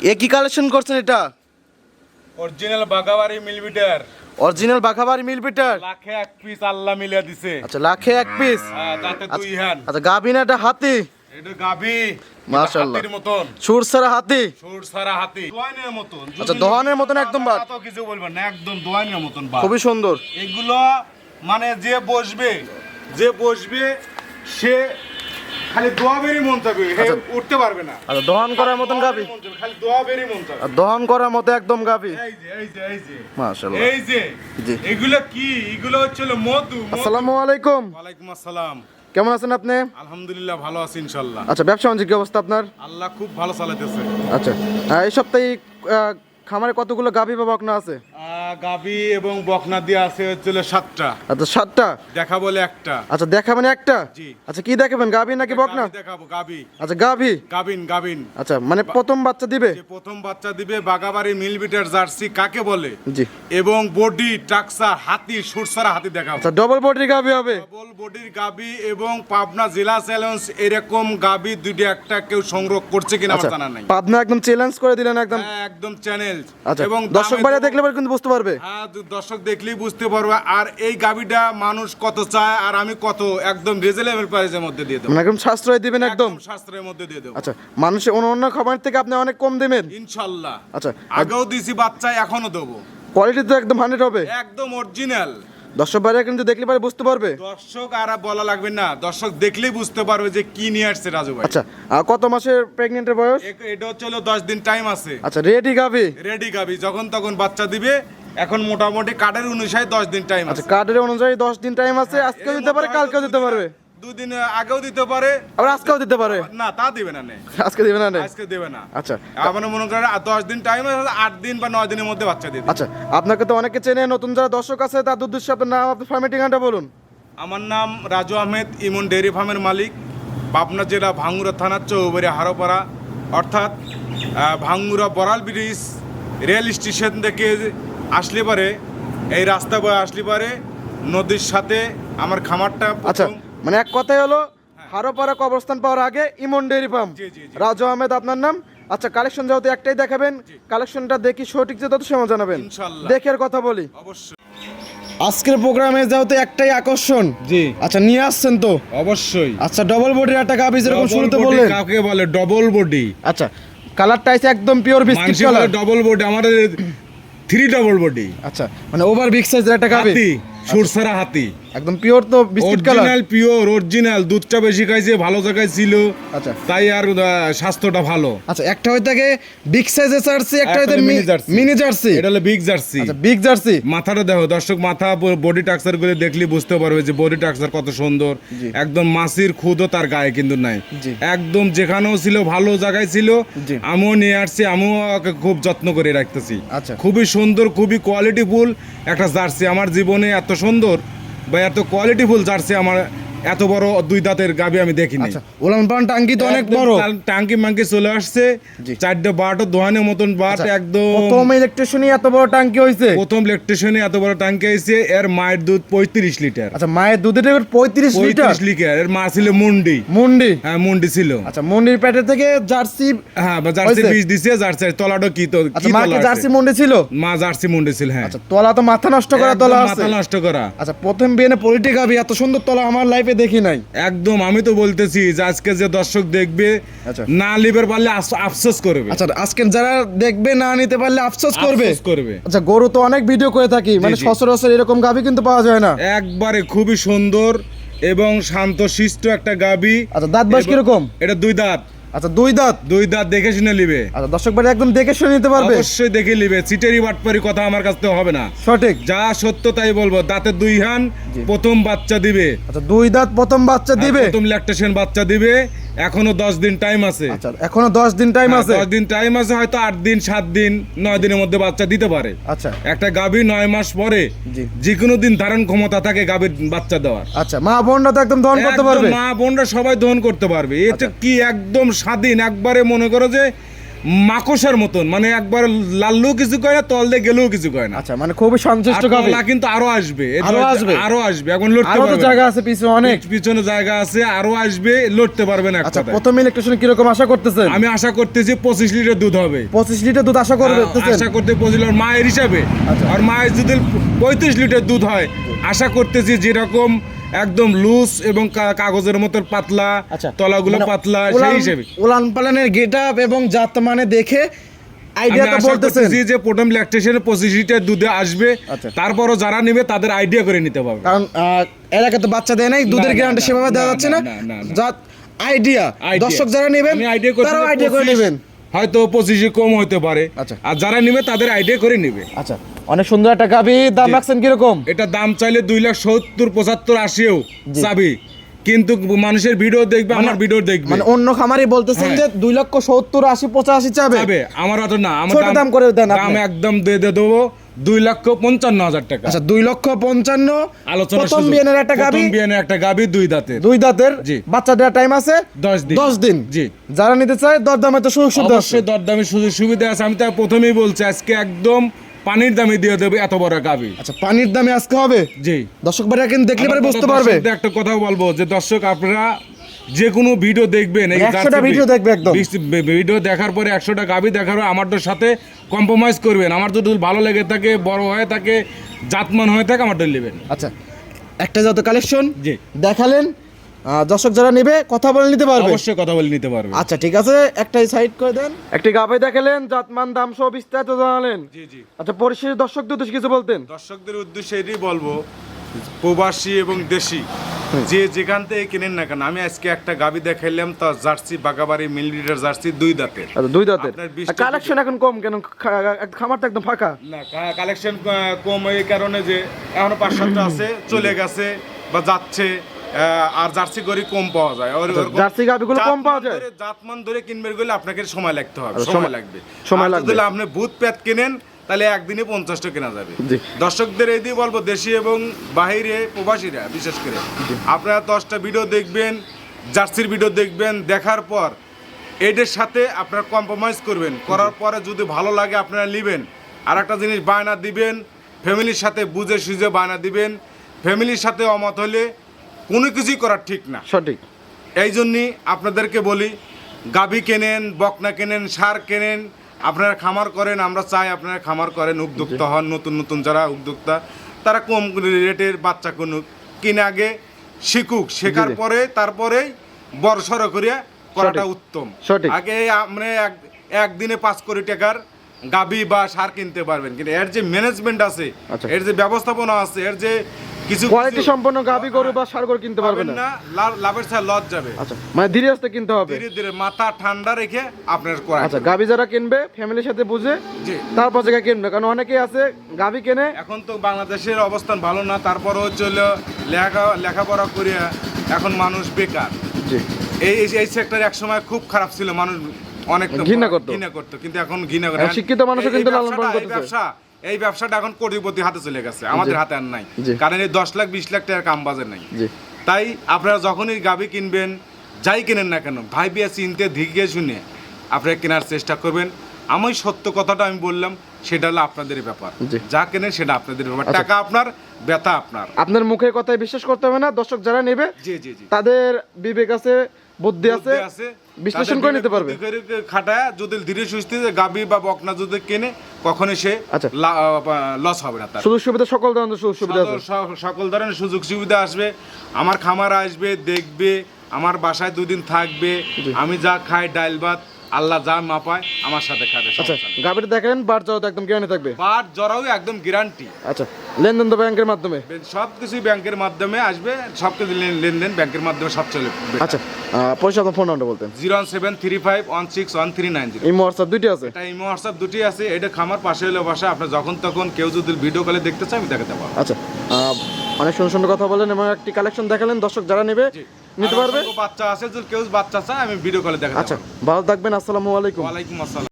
এ কি কালেকশন করছেন এটা? অরিজিনাল বাগাবাড়ি মিলিমিটার অরিজিনাল বাঘাবাড়ি মিল পিটার লাখে এক পিস আল্লাহ মিলিয়ে দিছে। আচ্ছা লাখে এক পিস হ্যাঁ, তাতে দুই হ্যান আচ্ছা গাভিন একটা হাতি? এটা গাভি। মাশাআল্লাহ। হাতির মতন। সুর সারা হাতি? সুর সারা হাতি। দোয়ানের মতন। আচ্ছা, দোয়ানের মতন একদম বাট। তো কিছু বলবেন না একদম দোয়ানের মতন বাট খুবই সুন্দর। এগুলো মানে যে বসবে যে বসবে সে খালি দোয়া বেরি মন চাবে উঠতে পারবে না। আচ্ছা দহন করার মতন চাবে, খালি দোয়া বেরি মন চাবে। দহন করার মতো একদম গাভি। এই যে এই যে এই যে। মাশাআল্লাহ। এই যে জি। এগুলো কি? এগুলো হচ্ছে মধু। আসসালামু আলাইকুম। ওয়ালাইকুম আসসালাম। কেমন আছেন আপনি? আলহামদুলিল্লাহ ভালো আছি ইনশাল্লাহ আচ্ছা ব্যবসা বাণিজ্য কি অবস্থা আপনার? আল্লাহ খুব ভালো চালাইতেছে। আচ্ছা। এই সপ্তাহে খামারে কতগুলো গাভি বা বকনা আছে? গাবি এবং বকনা দিয়ে আছে সাতটা। আচ্ছা সাতটা? দেখা বলে একটা। আচ্ছা দেখাবেন একটা? জি। আচ্ছা কি দেখাবেন গাভি নাকি বকনা? দেখাবো গাবি আচ্ছা গাভি? গাবিন গাবিন আচ্ছা মানে প্রথম বাচ্চা দিবে? প্রথম বাচ্চা দিবে বাগাবাড়ি মিলবিটার জার্সি কাকে বলে? জি। এবং বডি হাতি সুরসারা হাতি দেখাবো। আচ্ছা ডবল বডি গাভি হবে? ডবল বডির গাবি এবং পাবনা জেলা চ্যালেঞ্জ এরকম গাবি দুটি একটা কেউ সংগ্রহ করছে কিনা আচ্ছা আমার জানা নাই। পাবনা একদম চ্যালেঞ্জ করে দিলেন একদম। হ্যাঁ, একদম চ্যানেল আচ্ছা এবং দর্শক বাইরে দেখলে কিন্তু বুঝতে পারবে? হ্যাঁ দর্শক দেখলেই বুঝতে পারবে। আর এই গাবিটা মানুষ কত চায় আর আমি কত একদম রিজনেবল প্রাইসের মধ্যে দিয়ে দেবো। মানে একদম সাশ্রয় দিবেন একদম সাশ্রয়ের মধ্যে দিয়ে দেবো। আচ্ছা মানুষের অন্য অন্য খাবার থেকে আপনি অনেক কম দেবেন। ইনশাল্লাহ। আচ্ছা আগেও দিছি বাচ্চা এখনও দেবো। কোয়ালিটি তো একদম হান্ড্রেড হবে। একদম অরিজিনাল দর্শক ভাইরা কিন্তু দেখলে পারে বুঝতে পারবে। দর্শক আর বলা লাগবে না। দর্শক দেখলেই বুঝতে পারবে যে কি নিয়ে আসছে রাজু ভাই। আচ্ছা আর কত মাসের প্রেগনেন্টের বয়স? এটা হচ্ছে হলো দশ দিন টাইম আছে। আচ্ছা রেডি গাবি রেডি গাবি যখন তখন বাচ্চা দিবে এখন মোটামুটি কার্ডের অনুসারে দশ দিন টাইম আচ্ছা আছে। কার্ডের অনুযায়ী দশ দিন টাইম আছে আজকেও দিতে পারে কালকেও দিতে পারবে। দুদিন আগেও দিতে পারে। আবার আজকেও দিতে পারে? না তা দিবে না নে। আজকে দিবে না নে? আজকে দেবে না। আচ্ছা। আবার মনে করেন আর দশ দিন টাইম আছে আট দিন বা নয় দিনের মধ্যে বাচ্চা দিবে। আচ্ছা আপনাকে তো অনেকে চেনে নতুন যারা দর্শক আছে তার উদ্দেশ্যে আপনার নাম আপনার ফার্মের ঠিকানাটা বলুন। আমার নাম রাজু আহমেদ ইমন ডেয়ারি ফার্মের মালিক পাবনা জেলা ভাঙ্গুরা থানার চৌবাড়ি হারোপাড়া। অর্থাৎ Bhangura Boral bridge rail station থেকে আসলে পারে এই রাস্তা বয়ে আসলে পারে নদীর সাথে আমার খামারটা আচ্ছা মানে এক কথাই হলো হারোপাড়া কবরস্থান পাওয়ার আগে ইমন ডেয়ারি ফার্ম। রাজু আহমেদ আপনার নাম? আচ্ছা কালেকশন যেহেতু একটাই দেখাবেন কালেকশনটা দেখি সঠিক যে তত সময় জানাবেন। ইনশাল্লাহ। দেখে কথা বলি। অবশ্যই। আজকের প্রোগ্রামে যেহেতু একটাই আকর্ষণ জি। আচ্ছা নিয়ে আসছেন তো? অবশ্যই। আচ্ছা ডবল বডির একটা গাভি যেরকম শুরুতে বললেন। কাকে বলে? ডবল বডি আচ্ছা কালারটা আছে একদম pure biscuit colour double body আমাদের থ্রি ডবল বডি আচ্ছা মানে ওভার বিগ সাইজের একটা হাতি। সুরসারা হাতি। একদম পিওর তো biscuit colour original pure original দুধটা বেশি খাইছে ভালো জায়গায় ছিল আচ্ছা। তাই আর স্বাস্থ্যটা ভালো। আচ্ছা একটা হয়ে থাকে বিগ সাইজের জার্সি একটা হলো মিনি জার্সি। এটা হলো বিগ জার্সি। আচ্ছা বিগ জার্সি। মাথাটা দেখো দর্শক মাথা বডি টাক্সারগুলো দেখলে বুঝতে পারবে যে বডি টাক্সার কত সুন্দর। একদম মাসির খুদও তার গায়ে কিন্তু নাই। একদম যেখানেও ছিল ভালো জায়গায় ছিল আমিও নিয়ে আসছি আমিও খুব যত্ন করে রাখতেছি। আচ্ছা। খুবই সুন্দর খুবই কোয়ালিটিফুল একটা জার্সি। আমার জীবনে এত সুন্দর। বা এত কোয়ালিটিফুল জার্সি আমার এত বড় দুই দাঁতের গাবি আমি দেখিনি। আচ্ছা উলান পান টাঙ্কি তো অনেক বড়। টাঙ্কি মাঙ্কি চলে আসছে চারটে বারোটা দোহানের মতন বাট আচ্ছা, একদম প্রথম এত বড় টাঙ্কি হইছে? প্রথম ইলেকট্রিশিয়ানে এত বড় টাঙ্কি আইছে এর মায়ের দুধ পঁয়ত্রিশ লিটার। আচ্ছা মায়ের দুধের পঁয়ত্রিশ লিটার? লিটার এর মা ছিল মুন্ডি। মুন্ডি? হ্যাঁ মুন্ডি ছিল। আচ্ছা মুন্ডির থেকে জার্সি হ্যাঁ জার্সি বীজ দিছে জার্সি তলাটা কি তো আচ্ছা মা? জার্সি মুন্ডি ছিল? মা জার্সি মুন্ডি ছিল হ্যাঁ। আচ্ছা তলা তো মাথা নষ্ট করা তলা আছে। মাথা নষ্ট করা। আচ্ছা প্রথম বিয়েনে পলিটি গাবি এত সুন্দর তলা আমার লাইফে দেখি নাই। একদম আমি তো বলতেছি যে আজকে যে দর্শক দেখবে আচ্ছা। না নিবে পারলে আফসোস করবে। আচ্ছা আজকে যারা দেখবে না নিতে পারলে আফসোস করবে? করবে। আচ্ছা গরু তো অনেক ভিডিও করে থাকি মানে। সচরাচর এরকম গাবি কিন্তু পাওয়া যায় না। একবারে খুবই সুন্দর এবং শান্ত শিষ্ট একটা গাবি আচ্ছা দাঁত বাস কীরকম? এটা দুই দাঁত। আচ্ছা দুই দাঁত। দুই দাঁত দেখে শুনে নিবে। আচ্ছা দর্শক বাড়ি একদম দেখে শুনে নিতে পারবে? অবশ্যই দেখে নিবে। চিটেরি বাটপারি কথা আমার কাছ থেকে হবে না। সঠিক। যা সত্য তাই বলব। দাঁতের দুই হান প্রথম বাচ্চা দিবে। আচ্ছা দুই দাঁত প্রথম বাচ্চা দিবে? প্রথম ল্যাকটেশন বাচ্চা দিবে। এখনও দশ দিন টাইম আছে। আচ্ছা এখনও দশ দিন টাইম হ্যাঁ, আছে? দশ দিন টাইম আছে হয়তো আট দিন সাত দিন নয় দিনের মধ্যে বাচ্চা দিতে পারে। আচ্ছা। একটা গাভী নয় মাস পরে। যে কোনো দিন ধারণ ক্ষমতা থাকে গাভীর বাচ্চা দেওয়ার। আচ্ছা মা বোনরা তো একদম দহন করতে পারবে? মা বোনরা সবাই দহন করতে পারবে। এটা আচ্ছা। কি একদম স্বাধীন? একবারে মনে করো যে মাকড়সার মতন মানে একবার লাল্লু কিছু কয় না তল দিয়ে গেলেও কিছু কয় না। আচ্ছা মানে খুবই সন্তুষ্ট আর কিন্তু আরও আসবে আরও আসবে? আরও আসবে এখন লড়তে আরও পারবে জায়গা আছে পিছনে অনেক। পিছনে জায়গা আছে আরও আসবে লড়তে পারবে না আচ্ছা। প্রথম ইলেকট্রিশিয়ান কীরকম আশা করতেছেন? আমি আশা করতেছি পঁচিশ লিটার দুধ হবে। পঁচিশ লিটার দুধ আশা করবে করতেছেন? আশা করতে পঁচিশ লিটার মায়ের হিসাবে। আচ্ছা। আর মায়ের যদি পঁয়ত্রিশ লিটার দুধ হয় আশা করতেছি যেরকম একদম লুজ এবং কাগজের মতো পাতলা আচ্ছা। তলাগুলো মানে পাতলা সেই হিসেবে। উলান পালানের গেট আপ এবং জাত মানে দেখে আমি আইডিয়া তো আশা বলতেছেন। করতেছি যে প্রথম ল্যাকটেশনে পঁচিশ লিটার দুধে আসবে আচ্ছা। তারপরও যারা নেবে তাদের আইডিয়া করে নিতে পারবে। কারণ এলাকাতে বাচ্চা দেয় নাই দুধের গ্যারান্টি সেভাবে দেওয়া যাচ্ছে না। জাত আইডিয়া। দর্শক যারা নেবেন তারাও আইডিয়া করে নেবেন। হয়তো পঁচিশে কম হতে পারে। আচ্ছা। আর যারা নেবে তাদের আইডিয়া করে নেবে। আচ্ছা। অনেক সুন্দর একটা গাভি দাম রাখছেন কীরকম? এটা দাম চাইলে দুই লাখ সত্তর পঁচাত্তর আশিও চাবি। কিন্তু মানুষের ভিডিও দেখবে আমার ভিডিও দেখবে। মানে অন্য খামারি বলতেছেন যে হ্যাঁ। দুই লক্ষ সত্তর আশি পঁচাশি চাবে। আমার অত না আমার দাম করে দেন। দাম একদম দিয়ে দিয়ে দেবো দুই লক্ষ পঞ্চান্ন হাজার টাকা। আচ্ছা দুই লক্ষ পঞ্চান্ন আলোচনা প্রথম বিয়ানের একটা গাভি বিয়ানের একটা গাবি দুই দাঁতের। দুই দাঁতের জি। বাচ্চা দেওয়ার টাইম আছে। দশ দিন। দশ দিন। জি। যারা নিতে চায় দর দামে তো সুযোগ সুবিধা আছে। দরদামি সুযোগ সুবিধা আছে আমি তো প্রথমেই বলছি আজকে একদম পানির দামে দিয়ে দেবে এত বড় গাবি আচ্ছা পানির দামে আজকে হবে? জি। দর্শক ভাইরা কিন্তু দেখলে পরে বুঝতে পারবে। একটা কথা বলব যে দর্শক আপনারা যে কোনো ভিডিও দেখবেন এই 100টা ভিডিও দেখবে একদম। ভিডিও দেখার পরে একশোটা গাবি দেখার পরে আমারটার সাথে কম্প্রোমাইজ করবেন। আমার যদি ভালো লেগে থাকে বড় হয়ে থাকে জাতমান হয়ে থাকে আমারটা নেবেন। আচ্ছা একটা যত কালেকশন জি। দেখালেন দর্শক যারা নেবে কথা বলে নিতে পারবে। অবশ্যই কথা বলে নিতে পারবে। আচ্ছা ঠিক আছে একটাই সাইড করে দেন। একটি গাভি দেখালেন জাতমান দাম সহ বিস্তারিত জানালেন। জি জি। আচ্ছা পরিশেষে দর্শকদের উদ্দেশ্যে কিছু বলতেন? দর্শকদের উদ্দেশ্যে এটাই বলব প্রবাসী এবং দেশি যে যেখান থেকে কেনেন না কেন আমি আজকে একটা গাবি দেখাইলাম তার জার্সি বাগাবাড়ি মিল লিটার জার্সি দুই দাঁতের। আচ্ছা দুই দাঁতের। কালেকশন এখন কম কেন? খামার তো একদম ফাঁকা। না কালেকশন কম এই কারণে যে এখনও পাঁচ সাতটা আছে চলে গেছে বা যাচ্ছে। আর জার্সি গরি কম পাওয়া যায়। আর আচ্ছা, জার্সি গাভিগুলো কম পাওয়া যায়? জাতমান ধরে কিনবে গেলে আপনাকে সময় লাগতে হবে আচ্ছা, সময় লাগবে। সময় লাগবে। যদি আপনি বুথ প্যাট কেনেন তাহলে একদিনে পঞ্চাশটা কেনা যাবে। দর্শকদের এই দিয়ে বলব দেশি এবং বাহিরে প্রবাসীরা বিশেষ করে। আপনারা দশটা ভিডিও দেখবেন জার্সির ভিডিও দেখবেন দেখার পর এদের সাথে আপনারা কম্প্রোমাইজ করবেন। করার পরে যদি ভালো লাগে আপনারা নেবেন। আর একটা জিনিস বায়না দিবেন ফ্যামিলির সাথে বুঝে সুঝে বায়না দিবেন। ফ্যামিলির সাথে অমত হলে কোনো কিছুই করার ঠিক না। সঠিক। এই জন্যই আপনাদেরকে বলি গাভী কেনেন বকনা কেনেন সার কেনেন আপনারা খামার করেন আমরা চাই আপনারা খামার করেন উদ্যোক্তা হন নতুন নতুন যারা উদ্যোক্তা তারা কম রেটের বাচ্চা কিনুক কিনে আগে শিখুক শেখার। পরে তারপরেই বড়সড় করিয়া করাটা উত্তম। আগে আপনি এক একদিনে পাঁচ কোটি টাকার গাভী বা সার কিনতে পারবেন কিন্তু এর যে ম্যানেজমেন্ট আছে আচ্ছা। এর যে ব্যবস্থাপনা আছে এর যে কিছু কোয়ালিটি সম্পন্ন গরু বা সার গরু কিনতে পারবে পাবেন না? লাভের ছাড়া লস যাবে। আচ্ছা মানে ধীরে আস্তে কিনতে হবে? ধীরে ধীরে মাথা ঠান্ডা রেখে আপনার করা আচ্ছা যারা কিনবে ফ্যামিলির সাথে বুঝে তারপর জায়গায় কিনবে কারণ অনেকেই আছে কেনে। এখন তো বাংলাদেশের অবস্থান ভালো না তারপর হচ্ছে হলো লেখা লেখাপড়া করিয়া এখন মানুষ বেকার। জি। এই এই- সেক্টর এক সময় খুব খারাপ ছিল মানুষ অনেক ঘৃণা করতো। ঘৃণা করতো কিন্তু এখন ঘৃণা করে। শিক্ষিত মানুষও কিন্তু লালন পালন করতেছে। ব্যবসা এই ব্যবসাটা এখন কোটিপতি হাতে চলে গেছে। আমাদের হাতে আর নাই। কারণ এই দশ লাখ বিশ লাখ টাকার কাম বাজে নাই। তাই আপনারা যখনই গাবি কিনবেন যাই কেনেন না কেন ভাই বিয়া চিনতে ধিকে শুনে আপনারা কেনার চেষ্টা করবেন। আমি সত্য কথাটা আমি বললাম সেটা হলো আপনাদের ব্যাপার। যা কেনেন সেটা আপনাদের ব্যাপার। আচ্ছা। টাকা আপনার ব্যথা আপনার। আপনার মুখের কথায় বিশ্বাস করতে হবে না দর্শক যারা নেবে জি জি জি। তাদের বিবেক আছে বুদ্ধি আছে? বিশ্লেষণ করে নিতে পারবে। খাটায় যদি ধীরে সুস্থে গাবি বা বকনা যদি কেনে কখনই সে আচ্ছা। লস হবে না তার। সুযোগ সুবিধা সকল ধরনের সুযোগ সুবিধা আছে। সকল ধরনের সুযোগ সুবিধা আসবে। আমার খামার আসবে দেখবে আমার বাসায় দুদিন থাকবে আমি যা খাই ডাল ভাত আল্লাহ যা মাপায় আমার সাথে খাবে আচ্ছা সমস্যা দেখেন বার তো একদম গ্যারান্টি থাকবে। বার জরাও একদম গ্যারান্টি আচ্ছা লেনদেন তো ব্যাংকের মাধ্যমে? সব কিছুই ব্যাংকের মাধ্যমে আসবে সব কিছু লেন- লেনদেন ব্যাংকের মাধ্যমে সব চলে আচ্ছা পয়সা তো ফোন নাম্বার বলতেন। Zero one seven three five one six one three nine zero. এই হোয়াটসঅ্যাপ দুইটি আছে? এটা ইমো হোয়াটসঅ্যাপ দুটি আছে এটা খামার পাশে হলে বাসা আপনি যখন তখন কেউ যদি ভিডিও কলে দেখতে চায় আমি দেখাতে পারব। আচ্ছা অনেক সুন্দর সুন্দর কথা বলেন এবং একটি কালেকশন দেখালেন। দর্শক যারা নেবে নিতে পারবে? বাচ্চা আছে যদি কেউ বাচ্চা চায় আমি ভিডিও কলে দেখাচ্ছি আচ্ছা ভালো থাকবেন আসসালামু আলাইকুম। ওয়ালাইকুম আসসালাম।